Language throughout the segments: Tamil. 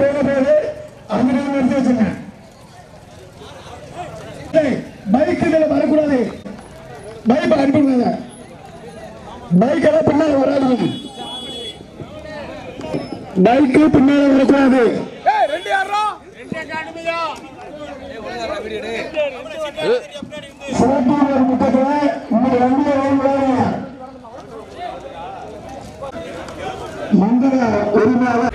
போது நிறுத்தி வச்சுங்க பைக் வரக்கூடாது. பைக் அனுப்பிடுங்க பைக் எல்லாம் பின்னால வராது. பைக்கு பின்னால வரக்கூடாது. சிறப்பு ஒரு முக்கத்துல இன்னைக்கு ரெண்டு உரிமையாளர்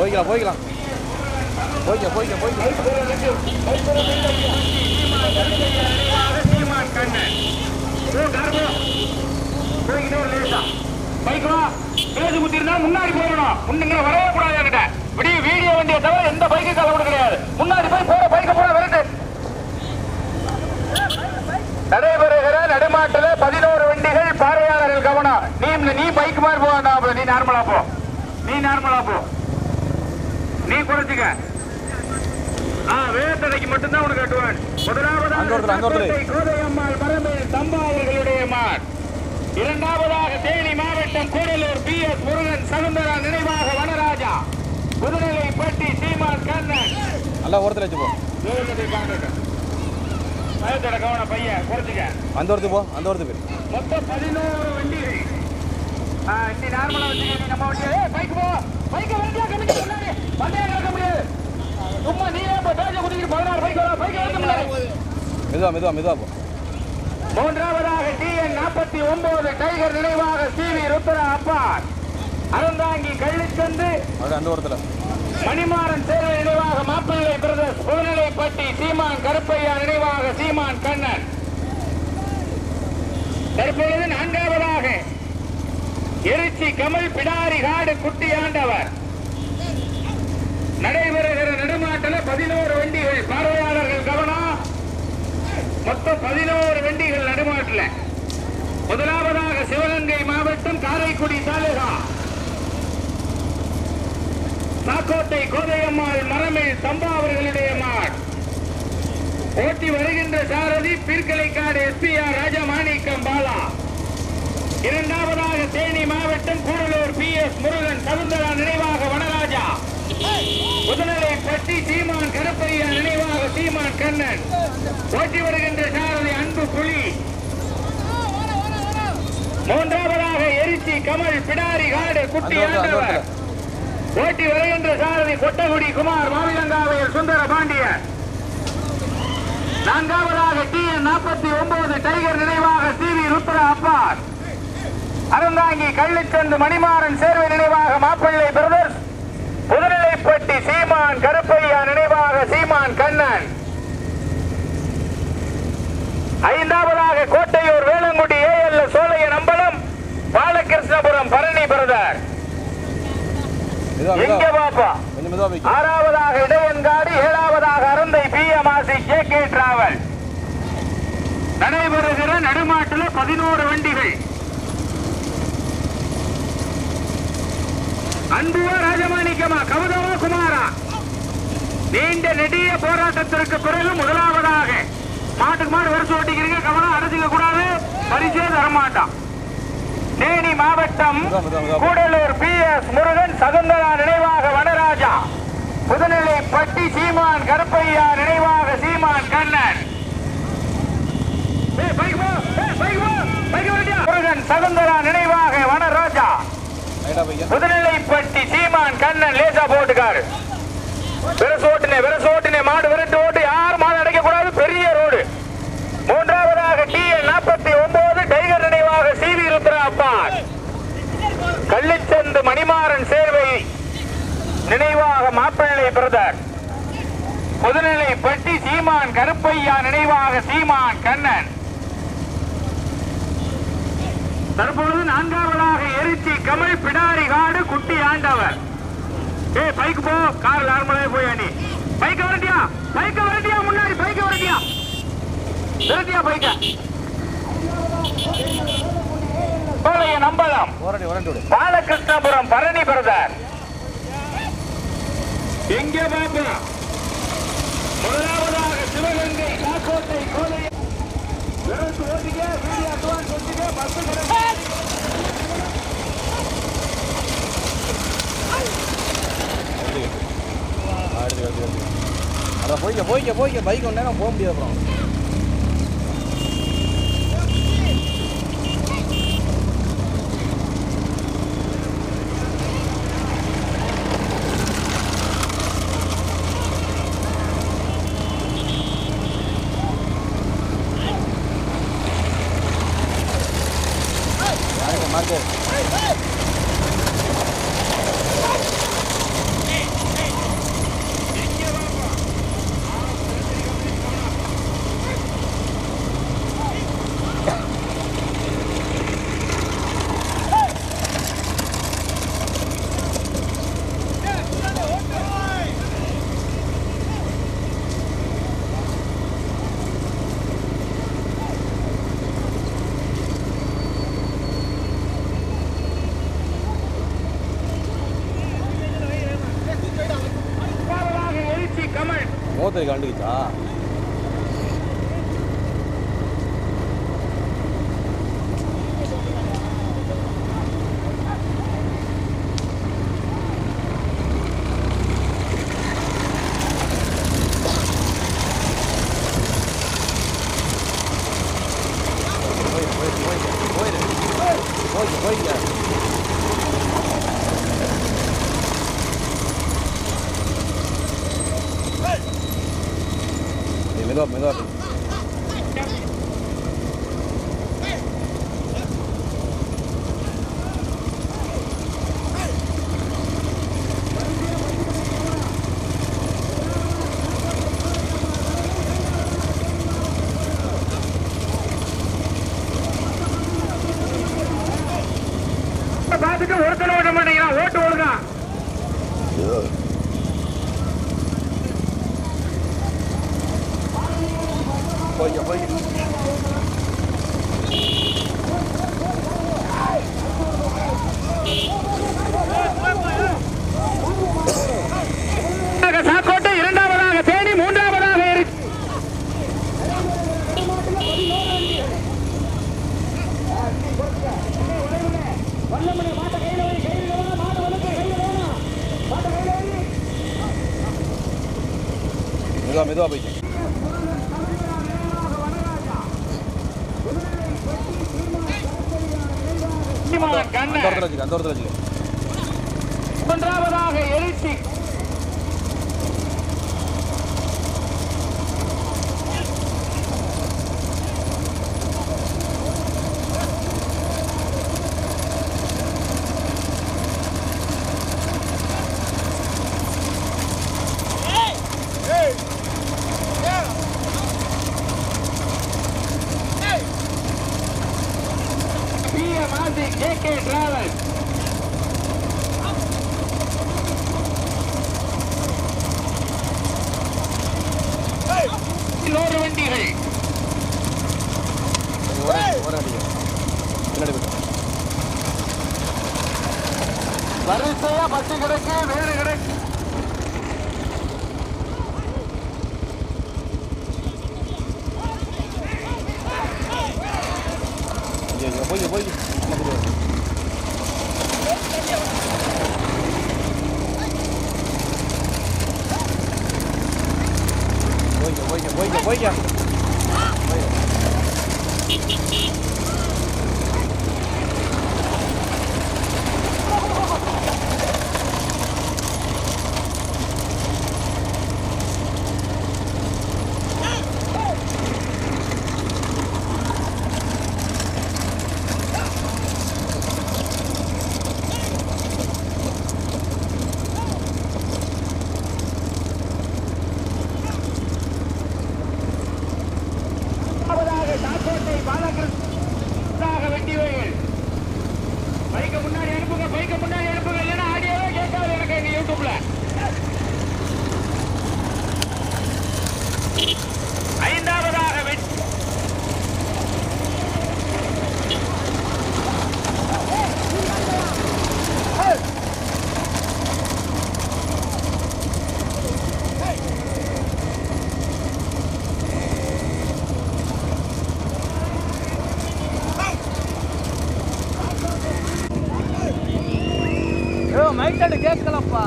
போய்க்கலாம் போய்க்கலாம். போய்க்க போய்க்க போய்க்க முன்னாடி போகணும் முன்னுங்க வரவே கூடாது என்கிட்ட விடிய வீடியோ வண்டியை தவிர எந்த பைக்கு கலவடு கிடையாது முன்னாடி போய் போற பைக்க போற விரட்டு நடைபெறுகிற நடுமாட்டல பதினோரு வண்டிகள் பார்வையாளர்கள் கவனம் நீ நீ பைக் மாதிரி போக நீ நார்மலா போ நீ நார்மலா போ. நீ குறைச்சிக்க. ஆ வேட்டடைக்கு மட்டும்தான் உனக்கு கட்டுவான். முதலாவதாக கோதையம்மாள் மரபில் தம்பா அவர்களுடைய மாட். இரண்டாவதாக தேனி மாவட்டம் கூடலூர் பி எஸ் முருகன் சகுந்தரா நினைவாக வனராஜா. புதுநிலைப்பட்டி சீமான் கண்ணன் நல்லா ஓரத்தில் வச்சு போ. பயத்தோட கவனம் பையன் குறைச்சிக்க. அந்த ஓரத்துக்கு போ அந்த ஓரத்துக்கு. போயிரு மொத்தம் பதினோரு வண்டிகள். ஆ, இன்னி நார்மலா வச்சுக்க நம்ம வண்டியை. பைக் போ. பைக்கை வண்டியா கமிட்டி வண்டியை முடியாது. சும்மா நீயே இப்போ பேஜ குதிக்கிட்டு பதினாறு பைக் வர பைக்கை எடுக்க முடியாது. மெதுவா மெதுவா மெதுவா போ. மூன்றாவதாக டிஎன் நாற்பத்தி ஒன்பது டைகர் நினைவாக சிவி ருத்ரா அப்பார். அறந்தாங்கி கள்ளிச்சந்து அந்த ஓரத்தில் மணிமாறன் சேர்வை நினைவாக மாப்பிள்ளை பிரதர்ஸ் புதுநிலைப்பட்டி சீமான் கருப்பையா நினைவாக சீமான் கண்ணன். தற்பொழுது நான்காவதாக எரிச்சி கமல் பிடாரி காடு குட்டி ஆண்டவர். நடைபெறுகிற நடுமாட்டில் பதினோரு வண்டிகள். பார்வையாளர்கள் கவனம் மொத்தம் பதினோரு வண்டிகள் நடுமாட்டில். முதலாவதாக சிவகங்கை மாவட்டம் காரைக்குடி தாலுகா சாக்கோட்டை கோதையம்மாள் மரமில் தம்பா அவர்களுடைய மாட். ஓட்டி வருகின்ற சாரதி பீர்க்கலைக்காடு எஸ்பிஆர் ராஜமாணிக்கம் பாலா. இரண்டாவதாக தேனி மாவட்டம் கூடலூர் பி எஸ் முருகன் சவுந்தரா நினைவாக வனராஜா. புதுநிலை பட்டி சீமான் கருப்பையா நினைவாக சீமான் கண்ணன். ஓட்டி வருகின்ற சாரதி அன்பு புலி. மூன்றாவதாக எரிச்சி கமல் பிடாரி காடு குட்டி ஆண்டவர். ஓட்டி வருகின்ற சாரதி கொட்டகுடி குமார் மாவிலங்காவையில் சுந்தர பாண்டியன். நான்காவதாக டி நாற்பத்தி ஒன்பது டைகர் நினைவாக சி வி ருத்ரா அப்பாஸ். அறந்தாங்கி கள்ளிச்சந்து மணிமாறன் சேர்வை நினைவாக மாப்பிள்ளை பிரதர்ஸ் புதுநிலைப்பட்டி சீமான் கருப்பையா நினைவாக சீமான் கண்ணன். ஐந்தாவதாக கோட்டையூர் வேளங்குடி ஏஎல் சோழையன் அம்பலம் பாலகிருஷ்ணபுரம் பரணி பிரதர். எங்க பாப்பா? ஆறாவதாக இடையன்காடு ஏழாவதாக Arunthai P M Asi K K travel. நடைபெறுகிற நடுமாட்டில் பதினோரு வண்டிகள். அன்புவா ராஜமாணிக்கமா கௌதமா குமாரா. நீண்ட நெடிய போராட்டத்திற்கு பிறகு முதலாவதாக மாட்டுக்கு மாடு வருஷம் ஓட்டிக்கிறீங்க கவனம் அடைச்சிக்க கூடாது பரிசே தரமாட்டான். தேனி மாவட்டம். கூடலூர் பி எஸ் முருகன் சகுந்தரா நினைவாக வனராஜா. புதுநிலை பட்டி சீமான் கருப்பையா நினைவாக சீமான் கண்ணன்? முருகன் சகுந்தரா நினைவாக வனராஜா. புதுநிலைப்பட்டி சீமான் கண்ணன் லேசா போட்டுக்காரு. விரசு ஓட்டுனே விரசு ஓட்டுனே மாடு விரட்டு ஓட்டு யார் மாடு அடைக்க கூடாது பெரிய ரோடு. மூன்றாவதாக டி என் நாற்பத்தி ஒன்பது டைகர் நினைவாக சி வி ருத்ரா அப்பாஸ் கள்ளிச்சந்து மணிமாறன் சேர்வை நினைவாக மாப்பிள்ளை பிரதர். புதுநிலை பட்டி சீமான் கருப்பையா நினைவாக சீமான் கண்ணன். தற்பொழுது நான்காவதாக எரிச்சி கமல் பிடாரி காடு குட்டி ஆண்டவர். ஏய் பைக் போ. கார் நார்மலாவே போய் அணி பைக்க வரட்டியா? பைக்க வரட்டியா? முன்னாடி பைக்க வரட்டியா? விரட்டியா பைக்க? கோலைய நம்பலம். பாலகிருஷ்ணபுரம் பரணி பிரதர். எங்கே பாப்பா. முதலாவதாக சிவகங்கை காக்கோட்டை கோலை விரட்டு ஓட்டிக்க வீடியோ அட்வான்ஸ் ஓட்டிக்க பஸ் அடுத்து அடுத்து அடுத்து அதான் போய்க்க போய்க்க போய்க்க. பைக் ஒன்றே போக முடியாது அப்புறம். ಹೋಗ್ತಾ ಗಂಡು Geetha Oiga, oiga. PM Asi K K travel நூறு வண்டிகள் ஓரடி ஓரடி பின்னாடி போய்க்க வரிசையா பத்து கிடக்கு வேறு கிடக்கு ஐயோ போய்க்க போய்க்க போய்க்க போய்க்க போய்க்க போய்க்க முதலாவதாக சாக்கோட்டை பாலகிருஷ்ணாக வெட்டி வயல் பைக்க முன்னாடி அனுப்புங்க பைக்க முன்னாடி அனுப்புங்க இல்லைன்னா ஆடியோவே கேட்காது எனக்கு எங்க யூடியூப்ல ஐந்தாவதாக வெட்டி செட் கேட்கலப்பா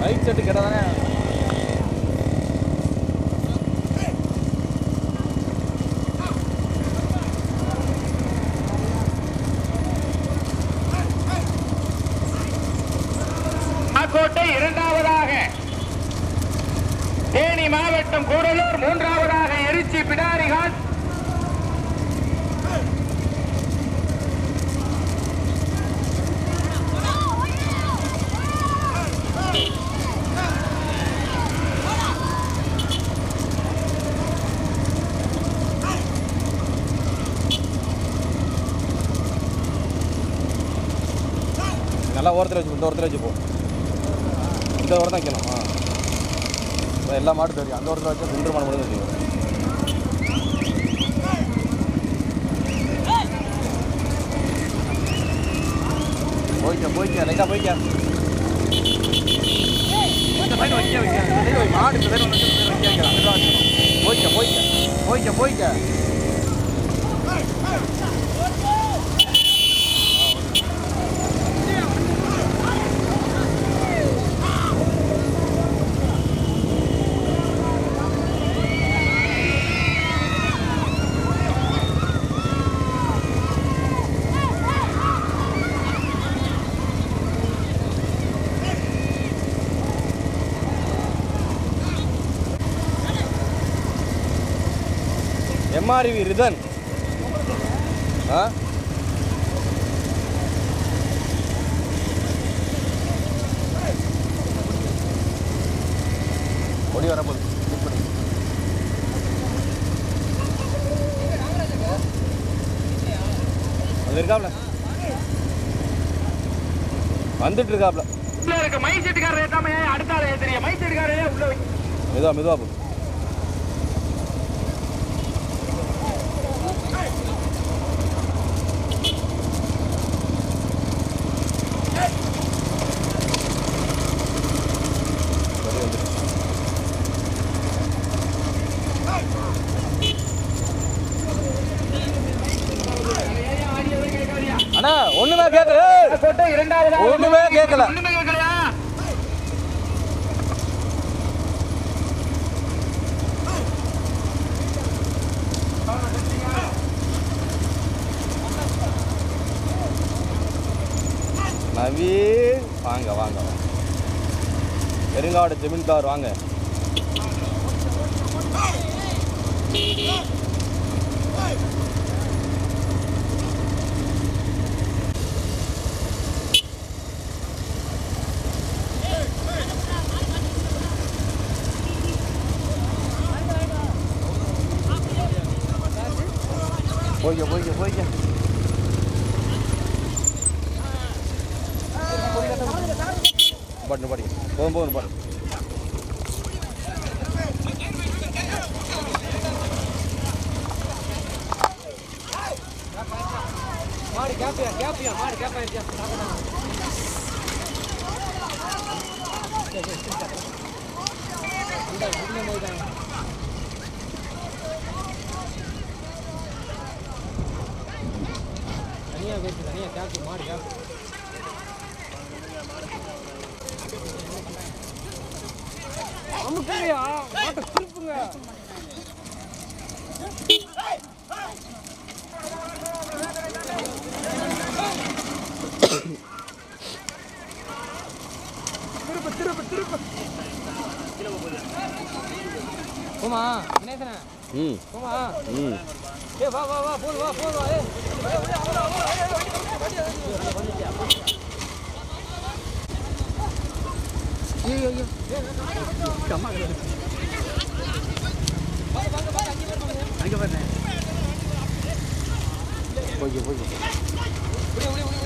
மைக் செட்டு தானே நாகோட்டை இரண்டாவதாக தேனி மாவட்டம் கூடலூர் மூன்றாவதாக எரிச்சி பிடாரிகாட் நல்லா ஓரத்தில் வச்சு இந்த ஓரத்தில் வச்சுப்போம் இந்த ஓரம் தான் வைக்கணும் ஆ அதான் எல்லா மாடும் தெரியும் அந்த ஓரத்தில் வச்சு குண்டு மாடு மட்டும் தெரியும் போய்க்க போய்க்க லைட்டாக போய்க்க இந்த side வைக்க, வைக்க. மாடு இந்த side வைக்க, வைக்க. போய்க்க போய்க்க போய்க்க போய்க்க எம்ஆர்வி ரிதன் ஆ ஒடி வரப்போகுது கிளிக் பண்ணி. அது இருக்காப்ல? வந்துட்டு இருக்காப்ல. உள்ள இருக்க. மை செட்டுக்காரர் ஏத்தாம அடுத்த ஆள் ஏத்துறீங்க. மை செட்டுக்காரரே உள்ள வை. மெதுவா மெதுவா போ சரி, வந்துட்டு. அண்ணா ஒண்ணுமே கேட்கல கோட்டை இரண்டாவது ஒண்ணுமே கேட்கல. நவீன் வாங்க வாங்க வாங்க. பெருங்காடு ஜமீன்தார் வாங்க. போய்க்க போய்க்க போய்க்க பாட்டு பாடி போதும் போதும் பாடு போமா கணேசன ம் போமா ம் ஏ வா வா வா போது வா போது வா ஏ போய்க்க போய்க்க மாறு மாறு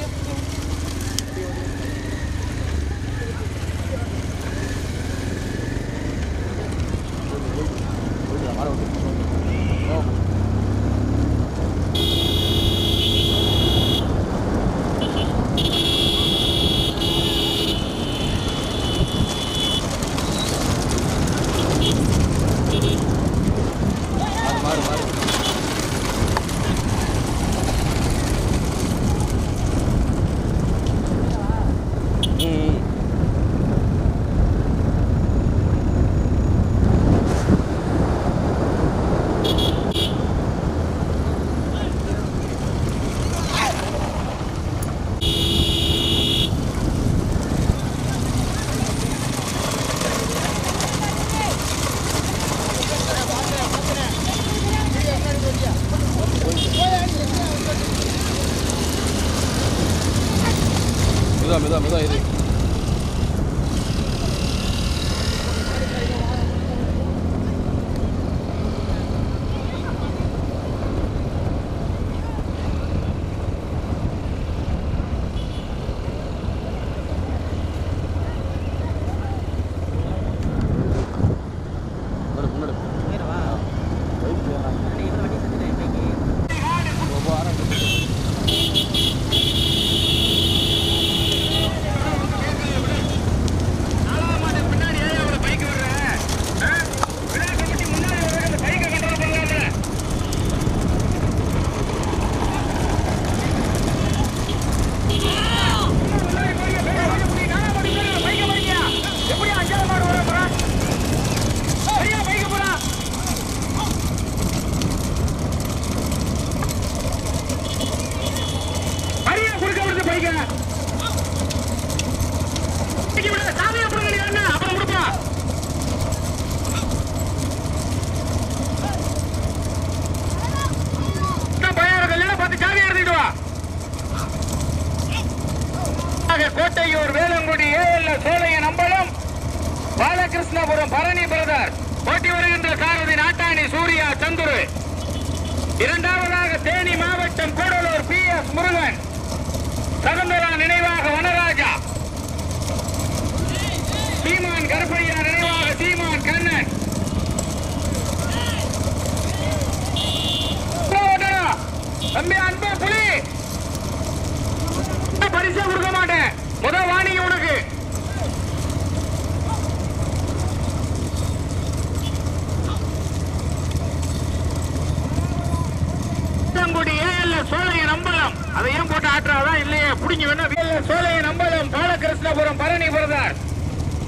நம்பலம் அதை ஏன் போட்டு ஆட்டுறாதா இல்லையே புடிங்க வேணா ஏஎல்ல சோழைய நம்பலம் பாலகிருஷ்ணபுரம் பரணி பிரதார்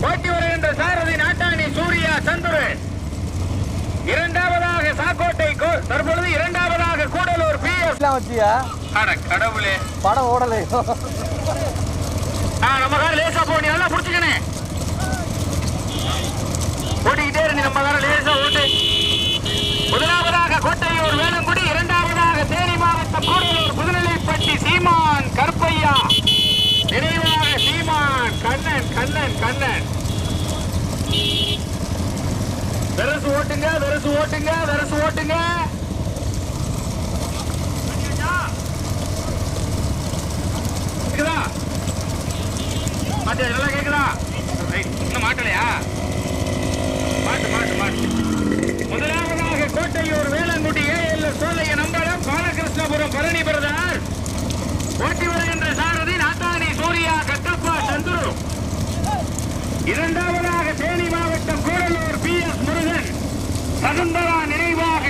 போட்டி வருகின்ற சாரதி நாட்டாணி சூர்யா சந்துரு. இரண்டாவதாக சாக்கோட்டை தற்பொழுது இரண்டாவதாக கூடலூர் பி எஸ் வச்சியா? கடவுளே. படம் ஓடலை. ஆ, நம்ம கார லேசா போ நீ நல்லா புடிச்சுக்கணே. ஓட்டிக்கிட்டே இருந்து நம்ம கார லேசா ஓட்டு. முதலாவதாக கோட்டையூர் வேலங்குடி இரண்டாவதாக தேனி மாவட்டம் கூடலூர். புதுநிலைப்பட்டி சீமான் கருப்பையா. நிறைவாக சீமான் கண்ணன் கண்ணன் கண்ணன். வெரசு ஓட்டுங்க வெரசு ஓட்டுங்க வெரசு ஓட்டுங்க. கேக்குதா? நல்லா கேக்குதா? இன்னும் மாட்டலையா மாட்டு மாட்டு மாட்டு முதலாவதாக கோட்டையூர் வேளங்குடி ஏஎல் சோலைய நம்பலம் பாலகிருஷ்ணபுரம் பரணி பிரதார் ஓட்டி வருகின்ற சாரதி நாட்டாணி சூர்யா கட்டப்பா சந்துரு. இரண்டாவதாக தேனி மாவட்டம் கூடலூர் பி எஸ் முருகன். சகுந்தரா நினைவாக.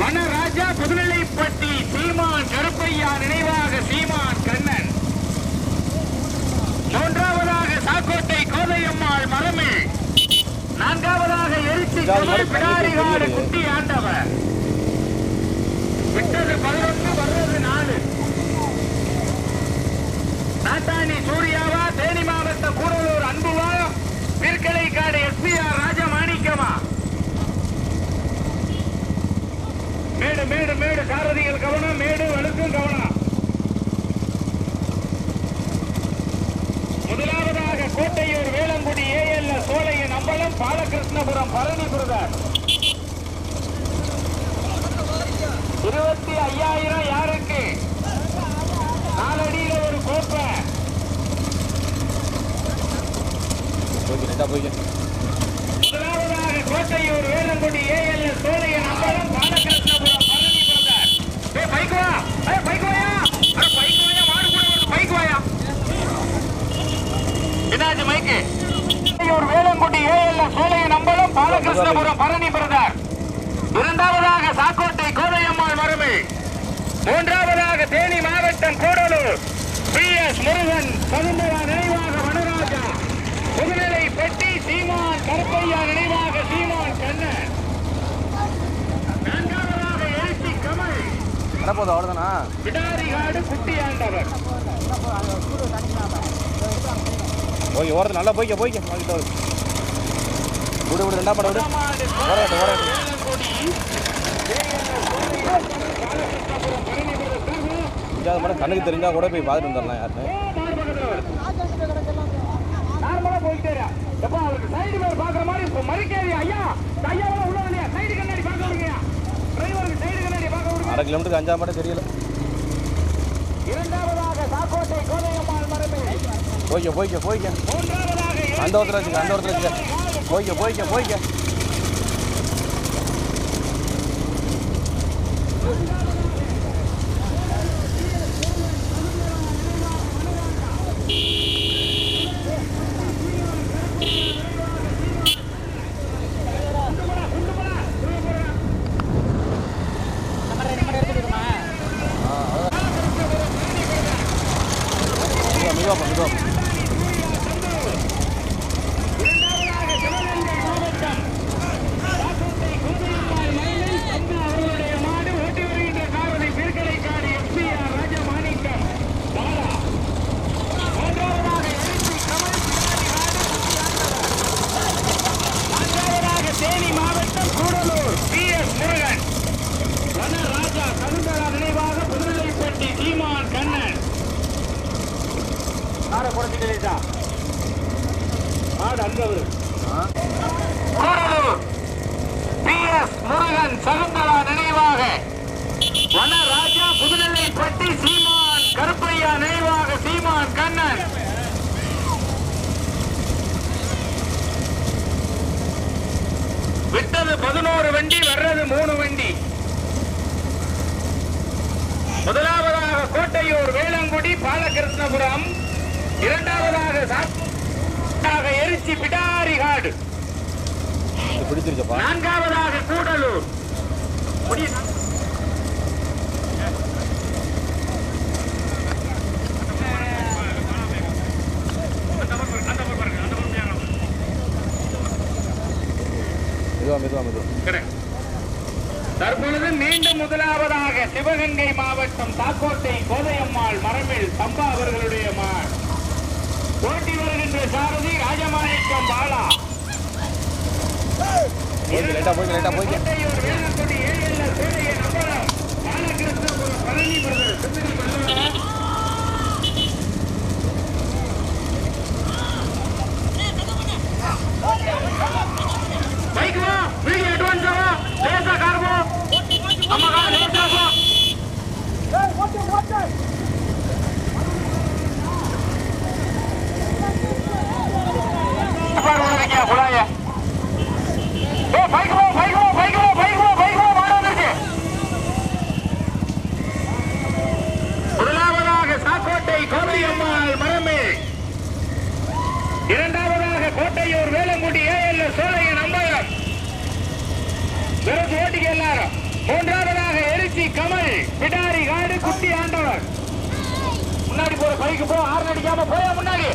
வனராஜா புதுநிலைப்பட்டி சீமான் கருப்பையா நினைவாக சீமான் கண்ணன். மூன்றாவதாக சாக்கோட்டை கோதையம்மாள் மரமே நான்காவதாக எரிச்சி பிடாரிகாடு குட்டி ஆண்டவர். விட்டது பதினொன்று வர்றது நாலு. நாட்டாணி சூர்யாவா தேனி மாவட்ட கூடலூர் அன்புவா பிற்கலை காடு எஸ்பிஆர் ராஜமாணிக்கமா? மேடு மேடு மேடு சாரதிகள் கவனம் மேடு வழுக்கும் கவனம். முதலாவதாக கோட்டையூர் வேளங்குடி ஏஎல் சோலையின் அம்பலம் பாலகிருஷ்ணபுரம் பழனி பிரதர் இருபத்தி ஐயாயிரம் யாருக்கு? நாலடியில் ஒரு கோப்பை. போய்க்க நெட்டா முதலாவதாக கோட்டையூர் அம்பலம் பாலகிருஷ்ணபுரம் பழனி பிரதர் ஏய் பைக் வா. ஏய் பைக் வாயா. அட வாயா. மாடு கூட வருது வாயா. என்னாச்சு மைக்கு. கோட்டையூர் அம்பலம் பாலகிருஷ்ணபுரம் பழனி இரண்டாவதாக சாக்கோட்டை கோதையம்மாள் மருமை மூன்றாவதாக தேனி மாவட்டம் Gudalur. P S Murugan. Sakunthala நினைவாக வனராஜா. பெட்டி சீமான் கருப்பையா நினைவாக சீமான் கண்ணன். நான்காவதாக எழுச்சி கமல். வர போதும் அவ்வளோதானா குட்டி ஆண்டவர். ஓகே ஓரத்தில் நல்லா போய்க்க போய்க்க. வாங்கிட்டு வருது விடு விடு ரெண்டா படம் விடு. ஓரட்டு ஓரட்டு வேலங்குடி அஞ்சாவது மடம் கண்ணுக்கு தெரிஞ்சா கூட போய் பார்த்துட்டு வந்துடலாம் யாருன்னு side mirror பார்க்கிற மாதிரி இப்ப மறிக்காதீங்க. ஐயா, ஐயாவெல்லாம் உள்ள வரலையா? side கண்ணாடி பார்க்க விடுங்கய்யா. டிரைவருக்கு side கண்ணாடி பார்க்க விடுங்க. அரை கிலோமீட்டருக்கு அஞ்சாவது மடம் தெரியல இரண்டாவதாக சாக்கோட்டை கோதையம்மாள் மரபு. போய்க்க போய்க்க போய்க்க அந்த ஒருத்தர் வச்சுக்க அந்த ஒருத்தர் வச்சுக்க போய்க்க போய்க்க போய்க்க மெதுவா மெதுவா மெதுவா இரண்டாவதாக சிவகங்கை மாவட்டம் சாக்கோட்டை கோதையம்மாள் மயிலை சந்து அவர்களுடைய மாடு ஓட்டி வருகின்ற சாரதி பிற்கலைக்காடு எஸ்பிஆர் ராஜமாணிக்கம் பாலா மூன்றாவதாக எழுச்சி கமல் நான்காவதாக தேனி மாவட்டம் கூடலூர் பி எஸ் முருகன் வனராஜா சகுந்தரா நினைவாக புதுநிலைப்பட்டி சீமான் கண்ணன் ஆற குறைச்சிட்டு மாடு அங்க வரும் கூடலூர் பி எஸ் முருகன் சகுந்தலா நினைவாக வனராஜா புதுநெல்லைப்பட்டி சீமான் கருப்பையா நினைவாக சீமான் கண்ணன் விட்டது பதினோரு வண்டி வர்றது மூணு வண்டி. முதலாவதாக கோட்டையூர் வேளங்குடி பாலகிருஷ்ணபுரம். இரண்டாவதாக எரிச்சி பிடாரிகாடு நான்காவதாக கூடலூர் குடி- மெதுவா மெதுவா மெதுவா correct. தற்பொழுது மீண்டும் முதலாவதாக மாவட்டம் தாக்கோட்டை கோதையம்மாள் மரமில் சம்பா அவர்களுடைய மாள் போட்டி வருகின்ற சாரதி ராஜமாணிக்கம் பாலா. பாலகிருஷ்ணபுரம் பழனி பிரதர் சிந்தனை பண்ணுவாங்க பைக் வா வீடியோ அட்வான்ஸ் வா லேசா கார் வா நம்ம கார் லேசா வா பாரு உனக்கு குழாய ஏய் பைக் வா பைக் வா பைக் வா பைக் வா பைக் வா மாடு வந்துருச்சு முதலாவதாக சாக்கோட்டை கோதையம்மாள் மரமே இரண்டாவதாக கோட்டையூர் வேலங்குடி ஏஎல் சோழையன் அம்பலம் விரசு ஓட்டிக்க எல்லாரும் மூன்றாவதாக எரிச்சி கமல் பிடாரி காடு குட்டி ஆண்டவர் முன்னாடி போற பைக்கு போ ஆறு அடிக்காம போயா முன்னாடி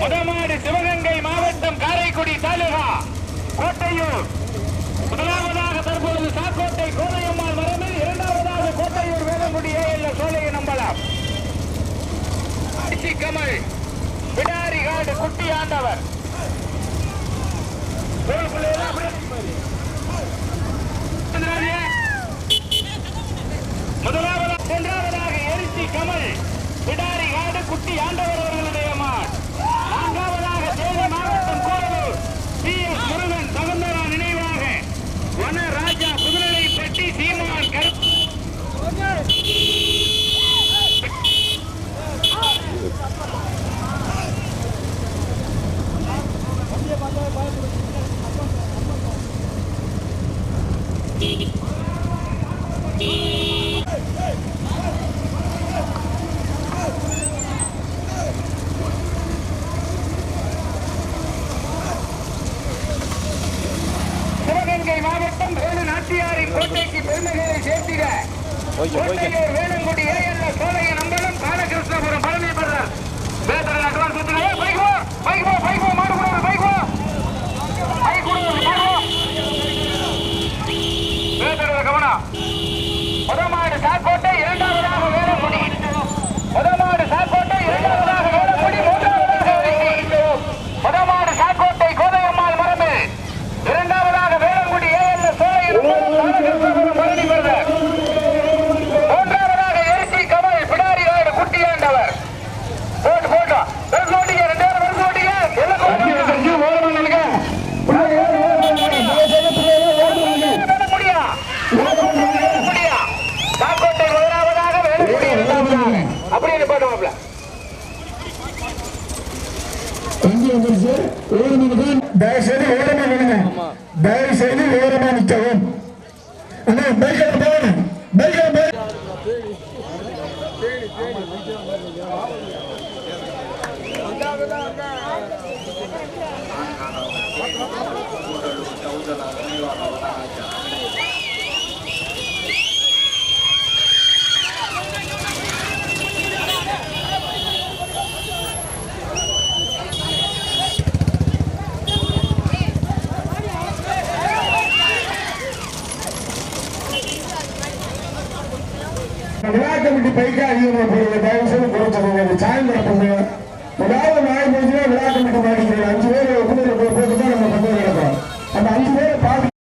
முதமாடு சிவகங்கை மாவட்டம் காரைக்குடி தாலுகா கோட்டையூர் முதலாவதாக தற்பொழுது சாக்கோட்டை கோதையம்மாள் மரமில் இரண்டாவதாக கோட்டையூர் வேலங்குடி ஏஎல் சோழையன் அம்பலம் அடிச்சி கமல் பிடாரி காடு குட்டி ஆண்டவர் கோலுக்குள்ள எல்லாம் அப்படியே வந்துடாதீங்க. முதலாவதாக இரண்டாவதாக எரிச்சி கமல் பிடாரி காடு குட்டி ஆண்டவர் அவர்களுடைய மாட் நான்காவதாக தேனி மாவட்டம் கோடலூர் பி எஸ் முருகன் சகுந்தரா நினைவாக வன ராஜா புதுநிலைப்பட்டி சீமான் கருப்பு சிவகங்கை மாவட்டம் வேலு நாட்டியாரின் கோட்டைக்கு பெருமைகளை சேர்த்திட வேலங்குடி ஏஎல்ல சோழைய நம்பலம் Balakrishnapuram Palani brother battery advance கொடுத்துருங்க பைக் வா பைக் வா பைக் வா மாடு கூட பைக் வா பைக் கூட மாடு வா பேட்டரி கவனம் முதமாடு சாக்கோட்டை இரண்டாவதாக வேலங்குடி முதமாடு சாக்கோட்டை இரண்டாவதாக வேலங்குடி மூன்றாவதாக வெள்ளி. முதமாடு சாக்கோட்டை கோதையம்மாள் மரபு இரண்டாவதாக வேலங்குடி ஏஎல்ல சோழையன் பாலகிருஷ்ணபுரம் பழனி பிரதர் மூன்றாவதாக எரிச்சி கமல் பிடாரியாடு குட்டியாண்டவர் போட்டு போட்டோம் வெறும் ஓட்டிங்க ரெண்டு பேரும் வெறும் ஓட்டிங்க எல்லாம் ஓடுங்க முடியா முடியா சாக்கோட்டை முதலாவதாக வேலங்குடி இரண்டாவதாக அப்படியே நிப்பாட்டுவாப்ல வண்டி வந்துருச்சு. ஓரமாக தயவு செய்து ஓரமா நில்லுங்க. தயவு செய்து ஓரமா நிற்கவும் அண்ணா பைக்கில் போகணும். பைக்கில் போய் விழா ரெண்டு பைக்கு அதிகமா போடுங்க. தயவு செய்து குறைச்சிருங்க சாயம் கிடப்புங்க ஏதாவது நாய் போச்சுன்னா விழா கமிட்டி மாட்டிக்கிறீங்க அஞ்சு பேர் எப்படி நம்ம கொண்டு நடக்கிறோம் அந்த அஞ்சு பேரை பார்த்து